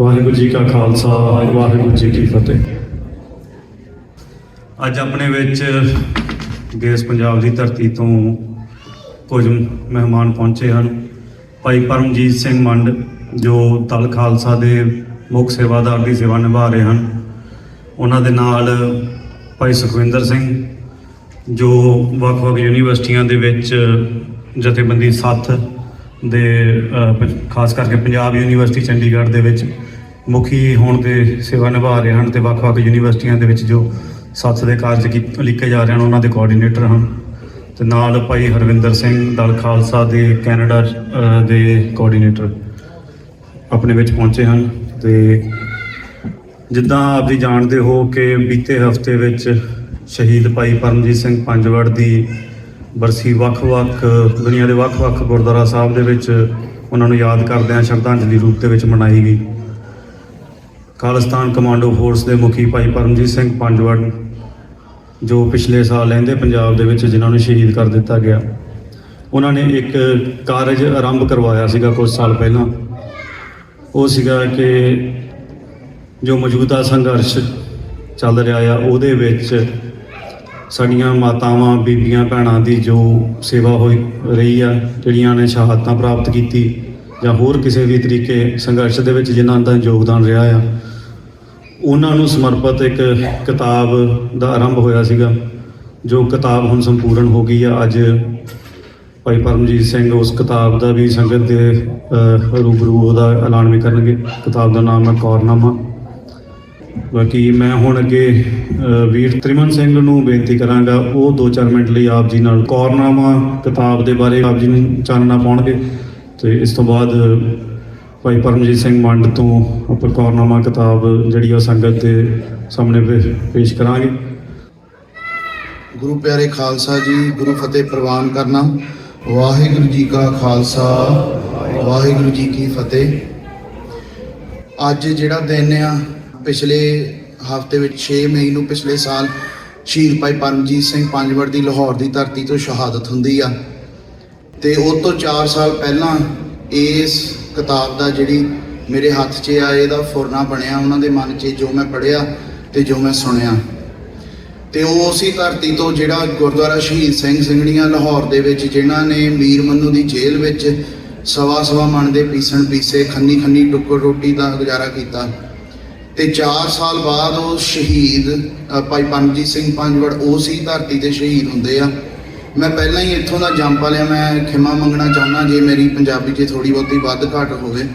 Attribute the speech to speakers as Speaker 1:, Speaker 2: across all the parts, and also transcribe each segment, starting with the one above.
Speaker 1: ਵਾਹਿਗੁਰੂ ਜੀ ਕਾ ਖਾਲਸਾ, ਵਾਹਿਗੁਰੂ ਜੀ ਕੀ ਫਤਿਹ। ਅੱਜ ਆਪਣੇ ਵਿੱਚ ਦੇਸ਼ ਪੰਜਾਬ ਦੀ ਧਰਤੀ ਤੋਂ ਕੁਝ ਮਹਿਮਾਨ ਪਹੁੰਚੇ ਹਨ। ਭਾਈ ਪਰਮਜੀਤ ਸਿੰਘ ਮੰਡ, ਜੋ ਦਲ ਖਾਲਸਾ ਦੇ ਮੁੱਖ ਸੇਵਾਦਾਰ ਦੀ ਸੇਵਾ ਨਿਭਾ ਰਹੇ ਹਨ। ਉਹਨਾਂ ਦੇ ਨਾਲ ਭਾਈ ਸੁਖਵਿੰਦਰ ਸਿੰਘ, ਜੋ ਵੱਖ-ਵੱਖ ਯੂਨੀਵਰਸਿਟੀਆਂ ਦੇ ਵਿੱਚ ਜਥੇਬੰਦੀ ਸੱਥ ਦੇ ਖਾਸ ਕਰਕੇ ਪੰਜਾਬ ਯੂਨੀਵਰਸਿਟੀ ਚੰਡੀਗੜ੍ਹ ਦੇ ਵਿੱਚ ਮੁਖੀ ਹੋਣ ਦੇ ਸੇਵਾ ਨਿਭਾ ਰਹੇ ਹਨ ਤੇ ਵੱਖ-ਵੱਖ ਯੂਨੀਵਰਸਿਟੀਆਂ ਦੇ ਵਿੱਚ ਜੋ ਸੱਥ ਦੇ ਕਾਰਜ ਕੀ- ਲਿਖੇ ਜਾ ਰਹੇ ਹਨ, ਉਹਨਾਂ ਦੇ ਕੋਆਰਡੀਨੇਟਰ ਹਨ। ਤੇ ਨਾਲ ਭਾਈ ਹਰਵਿੰਦਰ ਸਿੰਘ ਦਲ ਖਾਲਸਾ ਦੇ ਕੈਨੇਡਾ ਦੇ ਕੋਆਰਡੀਨੇਟਰ ਆਪਣੇ ਵਿੱਚ ਪਹੁੰਚੇ ਹਨ। ਤੇ ਜਿੱਦਾਂ ਆਪ ਜੀ ਜਾਣਦੇ ਹੋ ਕਿ ਬੀਤੇ ਹਫ਼ਤੇ ਵਿੱਚ ਸ਼ਹੀਦ ਭਾਈ ਪਰਮਜੀਤ ਸਿੰਘ ਪੰਜਵੜ ਦੀ ਬਰਸੀ ਵੱਖ-ਵੱਖ ਦੁਨੀਆ ਦੇ ਵੱਖ-ਵੱਖ ਗੁਰਦੁਆਰਾ ਸਾਹਿਬ ਦੇ ਵਿੱਚ ਉਹਨਾਂ ਨੂੰ ਯਾਦ ਕਰਦਿਆਂ ਸ਼ਰਧਾਂਜਲੀ ਰੂਪ ਦੇ ਵਿੱਚ ਮਨਾਈ ਗਈ। ਖਾਲਿਸਤਾਨ ਕਮਾਂਡੋ ਫੋਰਸ ਦੇ ਮੁਖੀ ਭਾਈ ਪਰਮਜੀਤ ਸਿੰਘ ਪੰਜਵੜ, ਜੋ ਪਿਛਲੇ ਸਾਲ ਲਹਿੰਦੇ ਪੰਜਾਬ ਦੇ ਵਿੱਚ ਜਿਨ੍ਹਾਂ ਨੂੰ ਸ਼ਹੀਦ ਕਰ ਦਿੱਤਾ ਗਿਆ। ਉਹਨਾਂ ਨੇ ਇੱਕ ਕਾਰਜ ਆਰੰਭ ਕਰਵਾਇਆ ਸੀਗਾ ਕੁਝ ਸਾਲ ਪਹਿਲਾਂ। ਉਹ ਸੀਗਾ ਕਿ ਜੋ ਮੌਜੂਦਾ ਸੰਘਰਸ਼ ਚੱਲ ਰਿਹਾ ਆ, ਉਹਦੇ ਵਿੱਚ ਸਾਡੀਆਂ ਮਾਤਾਵਾਂ, ਬੀਬੀਆਂ, ਭੈਣਾਂ ਦੀ ਜੋ ਸੇਵਾ ਹੋਈ ਰਹੀ ਆ, ਜਿਹੜੀਆਂ ਨੇ ਸ਼ਹਾਦਤਾਂ ਪ੍ਰਾਪਤ ਕੀਤੀ ਜਾਂ ਹੋਰ ਕਿਸੇ ਵੀ ਤਰੀਕੇ ਸੰਘਰਸ਼ ਦੇ ਵਿੱਚ ਜਿਨ੍ਹਾਂ ਦਾ ਯੋਗਦਾਨ ਰਿਹਾ ਆ, ਉਹਨਾਂ ਨੂੰ ਸਮਰਪਿਤ ਇੱਕ ਕਿਤਾਬ ਦਾ ਆਰੰਭ ਹੋਇਆ ਸੀਗਾ, ਜੋ ਕਿਤਾਬ ਹੁਣ ਸੰਪੂਰਨ ਹੋ ਗਈ ਆ। ਅੱਜ ਭਾਈ ਪਰਮਜੀਤ ਸਿੰਘ ਉਸ ਕਿਤਾਬ ਦਾ ਵੀ ਸੰਗਤ ਦੇ ਰੂਬਰੂ ਉਹਦਾ ਐਲਾਨ ਵੀ ਕਰਨਗੇ। ਕਿਤਾਬ ਦਾ ਨਾਮ ਹੈ ਕੌਰਨਾਮਾ। ਬਾਕੀ ਮੈਂ ਹੁਣ ਅੱਗੇ ਵੀਰ ਤ੍ਰਿਮਨ ਸਿੰਘ ਨੂੰ ਬੇਨਤੀ ਕਰਾਂਗਾ, ਉਹ 2-4 ਮਿੰਟ ਲਈ ਆਪ ਜੀ ਨਾਲ ਕੌਰਨਾਮਾ ਕਿਤਾਬ ਦੇ ਬਾਰੇ ਆਪ ਜੀ ਨੂੰ ਚਾਨਣਾ ਪਾਉਣਗੇ। ਤੇ ਇਸ ਤੋਂ ਬਾਅਦ ਭਾਈ ਪਰਮਜੀਤ ਸਿੰਘ ਮੰਡ ਤੋਂ ਆਪਾਂ ਕੌਰਨਾਮਾ ਕਿਤਾਬ ਜਿਹੜੀ ਆ ਸੰਗਤ ਦੇ ਸਾਹਮਣੇ ਪੇਸ਼ ਕਰਾਂਗੇ।
Speaker 2: ਗੁਰੂ ਪਿਆਰੇ ਖਾਲਸਾ ਜੀ, ਗੁਰੂ ਫਤਿਹ ਪ੍ਰਵਾਨ ਕਰਨਾ। ਵਾਹਿਗੁਰੂ ਜੀ ਕਾ ਖਾਲਸਾ, ਵਾਹਿਗੁਰੂ ਜੀ ਕੀ ਫਤਿਹ। ਅੱਜ ਜਿਹੜਾ ਦਿਨ ਆ ਪਿਛਲੇ ਹਫ਼ਤੇ ਵਿੱਚ 6 ਮਈ ਨੂੰ ਪਿਛਲੇ ਸਾਲ ਸ਼ਹੀਦ ਭਾਈ ਪਰਮਜੀਤ ਸਿੰਘ ਪੰਜਵੜ ਦੀ ਲਾਹੌਰ ਦੀ ਧਰਤੀ ਤੋਂ ਸ਼ਹਾਦਤ ਹੁੰਦੀ ਆ। ਤੇ ਉਹ ਤੋਂ 4 ਸਾਲ ਪਹਿਲਾਂ ਇਸ ਕਿਤਾਬ ਦਾ ਜਿਹੜੀ ਮੇਰੇ ਹੱਥ 'ਚ ਆ, ਇਹਦਾ ਫੁਰਨਾ ਬਣਿਆ, ਉਹਨਾਂ ਦੇ ਮਨ 'ਚ ਜੋ ਮੈਂ ਪੜਿਆ ਤੇ ਜੋ ਮੈਂ ਸੁਣਿਆ। ਤੇ ਉਹ ਉਸੇ ਧਰਤੀ ਤੋਂ ਜਿਹੜਾ ਗੁਰਦੁਆਰਾ ਸ਼ਹੀਦ ਸਿੰਘ ਸਿੰਘਣੀਆਂ ਲਾਹੌਰ ਦੇ ਵਿੱਚ, ਜਿਨ੍ਹਾਂ ਨੇ ਮੀਰ ਮੰਨੂ ਦੀ ਜੇਲ੍ਹ ਵਿੱਚ ਸਵਾ ਸਵਾ ਮਣ ਦੇ ਪੀਸਣ ਪੀਸੇ ਖੰਨੀ ਖੰਨੀ ਟੁੱਕਰ ਰੋਟੀ ਦਾ ਗੁਜ਼ਾਰਾ ਕੀਤਾ। ਤੇ 4 ਸਾਲ ਬਾਅਦ ਉਹ ਸ਼ਹੀਦ ਭਾਈ ਪਰਮਜੀਤ ਸਿੰਘ ਪੰਜਵੜ ਉਸੇ ਧਰਤੀ ਤੇ ਸ਼ਹੀਦ ਹੁੰਦੇ ਆ। ਮੈਂ ਪਹਿਲਾਂ ਹੀ ਇੱਥੋਂ ਦਾ ਜੰਮ ਲਿਆ ਮੈਂ ਖਿਮਾ ਮੰਗਣਾ ਚਾਹੁੰਦਾ ਜੇ ਮੇਰੀ ਪੰਜਾਬੀ 'ਚ ਥੋੜੀ ਬਹੁਤੀ ਵੱਧ ਘੱਟ ਹੋਵੇ।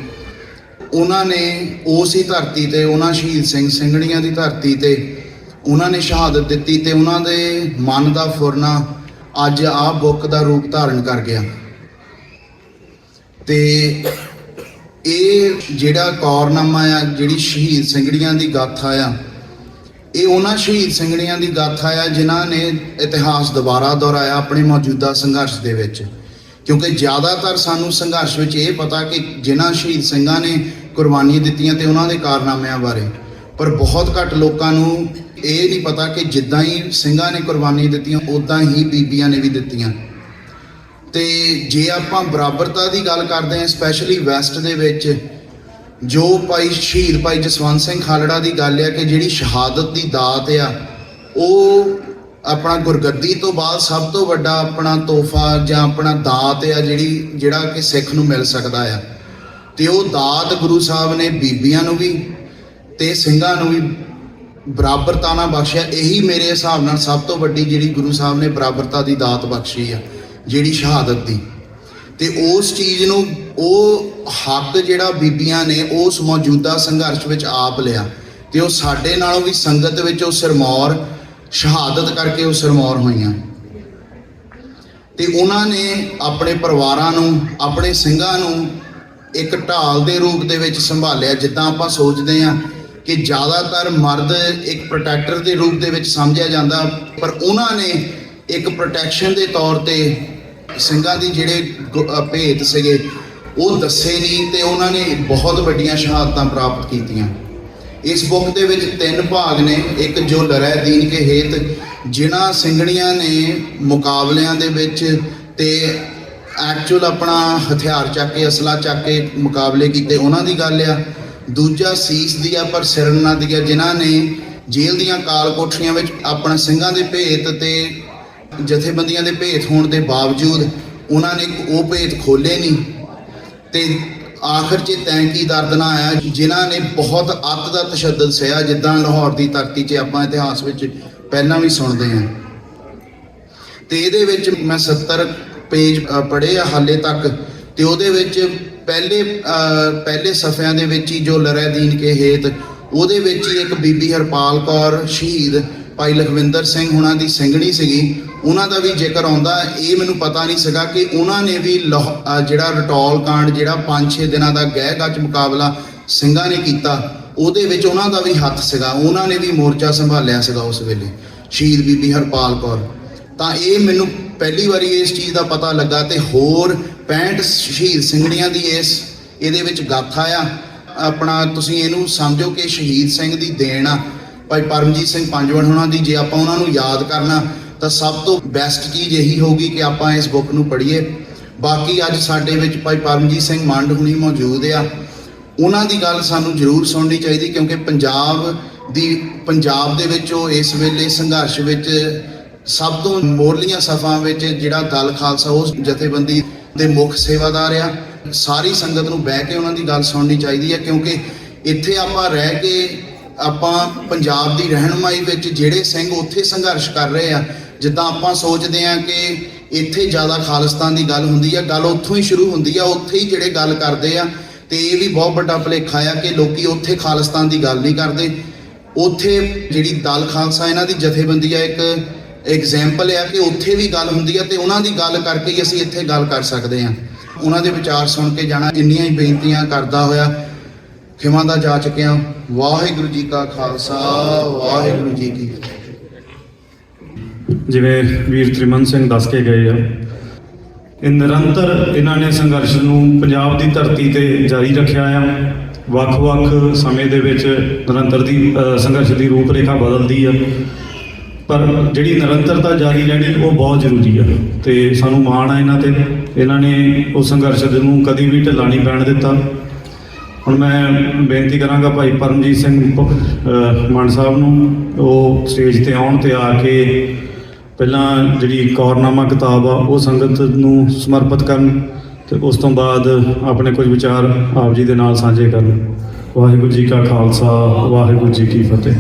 Speaker 2: ਉਹਨਾਂ ਨੇ ਉਸ ਹੀ ਧਰਤੀ ਤੇ, ਉਹਨਾਂ ਸ਼ਹੀਦ ਸਿੰਘ ਸਿੰਘਣੀਆਂ ਦੀ ਧਰਤੀ ਤੇ, ਉਹਨਾਂ ਨੇ ਸ਼ਹਾਦਤ ਦਿੱਤੀ ਤੇ ਉਹਨਾਂ ਦੇ ਮਨ ਦਾ ਫੁਰਨਾ ਅੱਜ ਆਹ ਬੁੱਕ ਦਾ ਰੂਪ ਧਾਰਨ ਕਰ ਗਿਆ। ਤੇ ਇਹ ਜਿਹੜਾ ਕੌਰਨਾਮਾ ਆ, ਜਿਹੜੀ ਸ਼ਹੀਦ ਸਿੰਘਣੀਆਂ ਦੀ ਗਾਥਾ ਆ ਇਹ ਉਹਨਾਂ ਸ਼ਹੀਦ ਸਿੰਘਣੀਆਂ ਦੀ ਗਾਥਾ ਆ ਜਿਨ੍ਹਾਂ ਨੇ ਇਤਿਹਾਸ ਦੁਬਾਰਾ ਦੁਹਰਾਇਆ ਆਪਣੇ ਮੌਜੂਦਾ ਸੰਘਰਸ਼ ਦੇ ਵਿੱਚ। ਕਿਉਂਕਿ ਜ਼ਿਆਦਾਤਰ ਸਾਨੂੰ ਸੰਘਰਸ਼ ਵਿੱਚ ਇਹ ਪਤਾ ਕਿ ਜਿਨ੍ਹਾਂ ਸ਼ਹੀਦ ਸਿੰਘਾਂ ਨੇ ਕੁਰਬਾਨੀਆਂ ਦਿੱਤੀਆਂ ਤੇ ਉਹਨਾਂ ਦੇ ਕਾਰਨਾਮਿਆਂ ਬਾਰੇ। ਪਰ ਬਹੁਤ ਘੱਟ ਲੋਕਾਂ ਨੂੰ ਇਹ ਨਹੀਂ ਪਤਾ ਕਿ ਜਿੱਦਾਂ ਹੀ ਸਿੰਘਾਂ ਨੇ ਕੁਰਬਾਨੀਆਂ ਦਿੱਤੀਆਂ ਉਦਾਂ ਹੀ ਬੀਬੀਆਂ ਨੇ ਵੀ ਦਿੱਤੀਆਂ। ਤੇ ਜੇ ਆਪਾਂ ਬਰਾਬਰਤਾ ਦੀ ਗੱਲ ਕਰਦੇ ਹਾਂ ਸਪੈਸ਼ਲੀ ਵੈਸਟ ਦੇ ਵਿੱਚ, ਜੋ ਭਾਈ ਸ਼ਹੀਦ ਭਾਈ ਜਸਵੰਤ ਸਿੰਘ ਖਾਲੜਾ ਦੀ ਗੱਲ ਆ ਕਿ ਜਿਹੜੀ ਸ਼ਹਾਦਤ ਦੀ ਦਾਤ ਆ, ਉਹ ਆਪਣਾ ਗੁਰਗੱਦੀ ਤੋਂ ਬਾਅਦ ਸਭ ਤੋਂ ਵੱਡਾ ਆਪਣਾ ਤੋਹਫਾ ਜਾਂ ਆਪਣਾ ਦਾਤ ਆ ਜਿਹੜੀ, ਜਿਹੜਾ ਕਿ ਸਿੱਖ ਨੂੰ ਮਿਲ ਸਕਦਾ ਆ। ਤੇ ਉਹ ਦਾਤ ਗੁਰੂ ਸਾਹਿਬ ਨੇ ਬੀਬੀਆਂ ਨੂੰ ਵੀ ਤੇ ਸਿੰਘਾਂ ਨੂੰ ਵੀ ਬਰਾਬਰਤਾ ਨਾਲ ਬਖਸ਼ਿਆ। ਇਹੀ ਮੇਰੇ ਹਿਸਾਬ ਨਾਲ ਸਭ ਤੋਂ ਵੱਡੀ ਜਿਹੜੀ ਗੁਰੂ ਸਾਹਿਬ ਨੇ ਬਰਾਬਰਤਾ ਦੀ ਦਾਤ ਬਖਸ਼ੀ ਆ। ਜਿਹੜੀ ਸ਼ਹਾਦਤ ਦੀ। ਤੇ ਉਸ ਚੀਜ਼ ਨੂੰ ਉਹ ਹੱਕ ਜਿਹੜਾ ਬੀਬੀਆਂ ਨੇ ਉਸ ਮੌਜੂਦਾ ਸੰਘਰਸ਼ ਵਿੱਚ ਆਪ ਲਿਆ। ਤੇ ਉਹ ਸਾਡੇ ਨਾਲੋਂ ਵੀ ਸੰਗਤ ਵਿੱਚ ਉਹ ਸਿਰਮੌਰ, ਸ਼ਹਾਦਤ ਕਰਕੇ ਉਹ ਸਿਰਮੌਰ ਹੋਈਆਂ। ਤੇ ਉਹਨਾਂ ਨੇ ਆਪਣੇ ਪਰਿਵਾਰਾਂ ਨੂੰ, ਆਪਣੇ ਸਿੰਘਾਂ ਨੂੰ ਇੱਕ ਢਾਲ ਦੇ ਰੂਪ ਦੇ ਵਿੱਚ ਸੰਭਾਲਿਆ, ਜਿੱਦਾਂ ਆਪਾਂ ਸੋਚਦੇ ਹਾਂ ਕਿ ਜ਼ਿਆਦਾਤਰ ਮਰਦ ਇੱਕ ਪ੍ਰੋਟੈਕਟਰ ਦੇ ਰੂਪ ਦੇ ਵਿੱਚ ਸਮਝਿਆ ਜਾਂਦਾ, ਪਰ ਉਹਨਾਂ ਨੇ ਇੱਕ ਪ੍ਰੋਟੈਕਸ਼ਨ ਦੇ ਤੌਰ ਤੇ ਸਿੰਘਾਂ ਦੀ ਜਿਹੜੇ ਗੁ- ਭੇਤ ਸੀਗੇ, ਉਹ ਦੱਸੇ ਨਹੀਂ ਤੇ ਉਹਨਾਂ ਨੇ ਬਹੁਤ ਵੱਡੀਆਂ ਸ਼ਹਾਦਤਾਂ ਪ੍ਰਾਪਤ ਕੀਤੀਆਂ। ਇਸ ਬੁੱਕ ਦੇ ਵਿੱਚ ਤਿੰਨ ਭਾਗ ਨੇ, ਇੱਕ ਜੋ ਲੜੈ ਦੀਨ ਕੇ ਹੇਤ, ਜਿਨ੍ਹਾਂ ਸਿੰਘਣੀਆਂ ਨੇ ਮੁਕਾਬਲਿਆਂ ਦੇ ਵਿੱਚ ਤੇ ਐਕਚੁਅਲ ਆਪਣਾ ਹਥਿਆਰ ਚੱਕ ਕੇ, ਅਸਲਾ ਚੱਕ ਕੇ ਮੁਕਾਬਲੇ ਕੀਤੇ, ਉਹਨਾਂ ਦੀ ਗੱਲ ਆ। ਦੂਜਾ ਸੀਸ ਦੀ ਆ, ਪਰ ਸਿਰ ਨਾ ਦੀਆ ਜਿਨ੍ਹਾਂ ਨੇ ਜੇਲ੍ਹ ਦੀਆਂ ਕਾਲ ਕੋਠੀਆਂ ਵਿੱਚ ਆਪਣਾ ਸਿੰਘਾਂ ਦੇ ਭੇਤ ਤੇ ਜਥੇਬੰਦੀਆਂ ਦੇ ਭੇਤ ਹੋਣ ਦੇ ਬਾਵਜੂਦ ਉਹਨਾਂ ਨੇ ਉਹ ਭੇਤ ਖੋਲੇ ਨਹੀਂ। ਤੇ ਆਖਰ 'ਚ ਤੈਂਕੀ ਦਰਦ ਨਾ ਆਇਆ? ਜਿਨ੍ਹਾਂ ਨੇ ਬਹੁਤ ਅੱਤ ਦਾ ਤਸ਼ੱਦਦ ਸਹਿਆ ਜਿੱਦਾਂ ਲਾਹੌਰ ਦੀ ਧਰਤੀ 'ਚ ਆਪਾਂ ਇਤਿਹਾਸ ਵਿੱਚ ਪਹਿਲਾਂ ਵੀ ਸੁਣਦੇ ਹਾਂ। ਤੇ ਇਹਦੇ ਵਿੱਚ ਮੈਂ 70 ਪੇਜ ਪੜ੍ਹੇ ਆ ਹਾਲੇ ਤੱਕ। ਤੇ ਉਹਦੇ ਵਿੱਚ ਪਹਿਲੇ ਅ, ਪਹਿਲੇ ਸਫ਼ਿਆਂ ਦੇ ਵਿੱਚ ਹੀ ਜੋ ਲਰੈ ਦੀਨ ਕੇ ਹੇਤ ਉਹਦੇ ਵਿੱਚ ਹੀ ਇੱਕ ਬੀਬੀ ਹਰਪਾਲ ਕੌਰ ਸ਼ਹੀਦ ਭਾਈ ਲਖਵਿੰਦਰ ਸਿੰਘ ਹੁਣਾਂ ਦੀ ਸਿੰਘਣੀ ਸੀਗੀ, ਉਹਨਾਂ ਦਾ ਵੀ ਜ਼ਿਕਰ ਆਉਂਦਾ, ਇਹ ਮੈਨੂੰ ਪਤਾ ਨਹੀਂ ਸੀਗਾ ਕਿ ਉਹਨਾਂ ਨੇ ਵੀ ਲਾਹੌ- ਜਿਹੜਾ ਰਟੌਲ ਕਾਂਡ, ਜਿਹੜਾ 5-6 ਦਿਨਾਂ ਦਾ ਗਹਿ ਗੱਜ ਮੁਕਾਬਲਾ ਸਿੰਘਾਂ ਨੇ ਕੀਤਾ, ਉਹਦੇ ਵਿੱਚ ਉਹਨਾਂ ਦਾ ਵੀ ਹੱਥ ਸੀਗਾ, ਉਹਨਾਂ ਨੇ ਵੀ ਮੋਰਚਾ ਸੰਭਾਲਿਆ ਸੀਗਾ ਉਸ ਵੇਲੇ, ਸ਼ਹੀਦ ਬੀਬੀ ਹਰਪਾਲ ਕੌਰ। ਤਾਂ ਇਹ ਮੈਨੂੰ ਪਹਿਲੀ ਵਾਰੀ ਇਸ ਚੀਜ਼ ਦਾ ਪਤਾ ਲੱਗਾ ਤੇ ਹੋਰ 65 ਸ਼ਹੀਦ ਸਿੰਘਣੀਆਂ ਦੀ ਇਸ, ਇਹਦੇ ਵਿੱਚ ਗਾਥਾ ਆ। ਆਪਣਾ ਤੁਸੀਂ ਇਹਨੂੰ ਸਮਝੋ ਕਿ ਸ਼ਹੀਦ ਸਿੰਘ ਦੀ ਦੇਣ ਆ। ਭਾਈ ਪਰਮਜੀਤ ਸਿੰਘ ਪੰਜਵਣ ਹੋਣਾ ਦੀ ਜੇ ਆਪਾਂ ਉਹਨਾਂ ਨੂੰ ਯਾਦ ਕਰਨਾ, ਤਾਂ ਸਭ ਤੋਂ ਬੈਸਟ ਚੀਜ਼ ਇਹੀ ਹੋਊਗੀ ਕਿ ਆਪਾਂ ਇਸ ਬੁੱਕ ਨੂੰ ਪੜ੍ਹੀਏ। ਬਾਕੀ ਅੱਜ ਸਾਡੇ ਵਿੱਚ ਭਾਈ ਪਰਮਜੀਤ ਸਿੰਘ ਮੰਡ ਹੁਣੀ ਮੌਜੂਦ ਆ। ਉਹਨਾਂ ਦੀ ਗੱਲ ਸਾਨੂੰ ਜ਼ਰੂਰ ਸੁਣਨੀ ਚਾਹੀਦੀ, ਕਿਉਂਕਿ ਪੰਜਾਬ ਦੀ, ਪੰਜਾਬ ਦੇ ਵਿੱਚ ਉਹ ਇਸ ਵੇਲੇ ਸੰਘਰਸ਼ ਵਿੱਚ ਸਭ ਤੋਂ ਮੋਰਲੀਆਂ ਸਫਾਂ ਵਿੱਚ ਜਿਹੜਾ ਦਲ ਖਾਲਸਾ ਉਸ ਜਥੇਬੰਦੀ ਦੇ ਮੁੱਖ ਸੇਵਾਦਾਰ ਆ। ਸਾਰੀ ਸੰਗਤ ਨੂੰ ਬਹਿ ਕੇ ਉਹਨਾਂ ਦੀ ਗੱਲ ਸੁਣਨੀ ਚਾਹੀਦੀ ਹੈ ਕਿਉਂਕਿ ਇੱਥੇ ਆਪਾਂ ਰਹਿ ਕੇ ਆਪਾਂ ਪੰਜਾਬ ਦੀ ਰਹਿਨਮਾਈ ਵਿੱਚ ਜਿਹੜੇ ਸਿੰਘ ਉੱਥੇ ਸੰਘਰਸ਼ ਕਰ ਰਹੇ ਆ, ਜਿੱਦਾਂ ਆਪਾਂ ਸੋਚਦੇ ਆ ਕਿ ਇੱਥੇ ਜ਼ਿਆਦਾ ਖਾਲਿਸਤਾਨ ਦੀ ਗੱਲ ਹੁੰਦੀ ਆ, ਗੱਲ ਉੱਥੋਂ ਹੀ ਸ਼ੁਰੂ ਹੁੰਦੀ ਆ, ਉੱਥੇ ਹੀ ਜਿਹੜੇ ਗੱਲ ਕਰਦੇ ਆ, ਤੇ ਇਹ ਵੀ ਬਹੁਤ ਵੱਡਾ ਭੁਲੇਖਾ ਆ ਕਿ ਲੋਕੀ ਉੱਥੇ ਖਾਲਿਸਤਾਨ ਦੀ ਗੱਲ ਨਹੀਂ ਕਰਦੇ। ਉੱਥੇ ਜਿਹੜੀ ਦਲ ਖਾਲਸਾ, ਇਹਨਾਂ ਦੀ ਜਥੇਬੰਦੀ ਆ, ਇੱਕ ਐਗਜ਼ਾਮਪਲ ਆ ਕਿ ਉੱਥੇ ਵੀ ਗੱਲ ਹੁੰਦੀ ਆ ਤੇ ਉਹਨਾਂ ਦੀ ਗੱਲ ਕਰਕੇ ਹੀ ਅਸੀਂ ਇੱਥੇ ਗੱਲ ਕਰ ਸਕਦੇ ਆ। ਉਹਨਾਂ ਦੇ ਵਿਚਾਰ ਸੁਣ ਕੇ ਜਾਣਾ, ਇੰਨੀਆਂ ਹੀ ਬੇਨਤੀਆਂ ਕਰਦਾ ਹੋਇਆ ਖਿਮਾ ਦਾ ਜਾ ਚੁੱਕਿਆ ਵਾਹਿਗੁਰੂ ਜੀ ਕਾ ਖਾਲਸਾ, ਵਾਹਿਗੁਰੂ ਜੀ ਕੀ ਫਤਿਹ।
Speaker 1: ਜਿਵੇਂ ਵੀਰ ਤ੍ਰਿਮਨ ਸਿੰਘ ਦੱਸ ਕੇ ਗਏ ਆ, ਇਹ ਨਿਰੰਤਰ ਇਹਨਾਂ ਨੇ ਸੰਘਰਸ਼ ਨੂੰ ਪੰਜਾਬ ਦੀ ਧਰਤੀ ਤੇ ਜਾਰੀ ਰੱਖਿਆ ਆ। ਵੱਖ-ਵੱਖ ਸਮੇਂ ਦੇ ਵਿੱਚ ਨਿਰੰਤਰ ਦੀ ਸੰਘਰਸ਼ ਦੀ ਰੂਪਰੇਖਾ ਬਦਲਦੀ ਆ। ਪਰ ਜਿਹੜੀ ਨਿਰੰਤਰਤਾ ਜਾਰੀ ਰਹਿਣੀ, ਉਹ ਬਹੁਤ ਜ਼ਰੂਰੀ ਆ। ਤੇ ਸਾਨੂੰ ਮਾਣ ਆ ਇਹਨਾਂ ਤੇ। ਇਹਨਾਂ ਨੇ ਉਹ ਸੰਘਰਸ਼ ਨੂੰ ਕਦੀ ਵੀ ਢਿੱਲਾ ਨਹੀਂ ਪੈਣ ਦਿੱਤਾ। ਹੁਣ ਮੈਂ ਬੇਨਤੀ ਕਰਾਂਗਾ ਭਾਈ ਪਰਮਜੀਤ ਸਿੰਘ ਮਾਨ ਸਾਹਿਬ ਨੂੰ, ਉਹ ਸਟੇਜ ਤੇ ਆਉਣ ਤੇ ਆ ਕੇ ਪਹਿਲਾਂ ਜਿਹੜੀ ਕੌਰਨਾਮਾ ਕਿਤਾਬ ਆ, ਉਹ ਸੰਗਤ ਨੂੰ ਸਮਰਪਿਤ ਕਰਨ ਤੇ ਉਸ ਤੋਂ ਬਾਅਦ ਆਪਣੇ ਕੁਝ ਵਿਚਾਰ ਆਪ ਜੀ ਦੇ ਨਾਲ ਸਾਂਝੇ ਕਰਨ। ਵਾਹਿਗੁਰੂ ਜੀ ਕਾ ਖਾਲਸਾ, ਵਾਹਿਗੁਰੂ ਜੀ ਕੀ ਫਤਿਹ।